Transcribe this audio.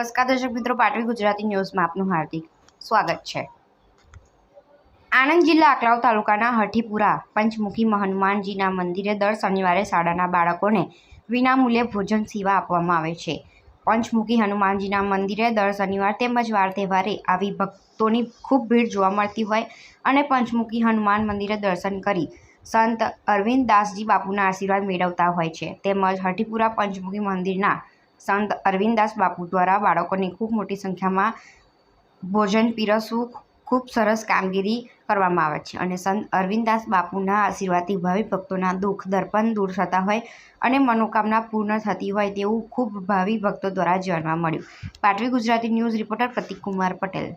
નમસ્કાર, દર્શક મિત્રો પાટવી ગુજરાતી ન્યૂઝમાં આપનું હાર્દિક સ્વાગત છે. આણંદ જિલ્લા આકલાવ તાલુકાના હઠીપુરા પંચમુખી હનુમાનજીના મંદિરે દર શનિવારે શાળાના બાળકોને વિનામૂલ્યે ભોજન સેવા આપવામાં આવે છે. પંચમુખી હનુમાનજીના મંદિરે દર શનિવાર તેમજ વાર તહેવારે આવી ભક્તોની ખૂબ ભીડ જોવા મળતી હોય અને પંચમુખી હનુમાન મંદિરે દર્શન કરી સંત અરવિંદ દાસજી બાપુના આશીર્વાદ મેળવતા હોય છે. તેમજ હઠીપુરા પંચમુખી મંદિરના સંત અરવિંદાસ બાપુ દ્વારા બાળકોને ખૂબ મોટી સંખ્યામાં ભોજન, પીરસવું ખૂબ સરસ કામગીરી કરવામાં આવે છે. અને સંત અરવિંદાસ બાપુના આશીર્વાદથી ભાવિ ભક્તોના દુઃખ, દર્પણ દૂર થતા હોય અને મનોકામના પૂર્ણ થતી હોય તેવું ખૂબ ભાવિ ભક્તો દ્વારા જાણવા મળ્યું. પાટવી ગુજરાતી ન્યૂઝ રિપોર્ટર પ્રતિક કુમાર પટેલ.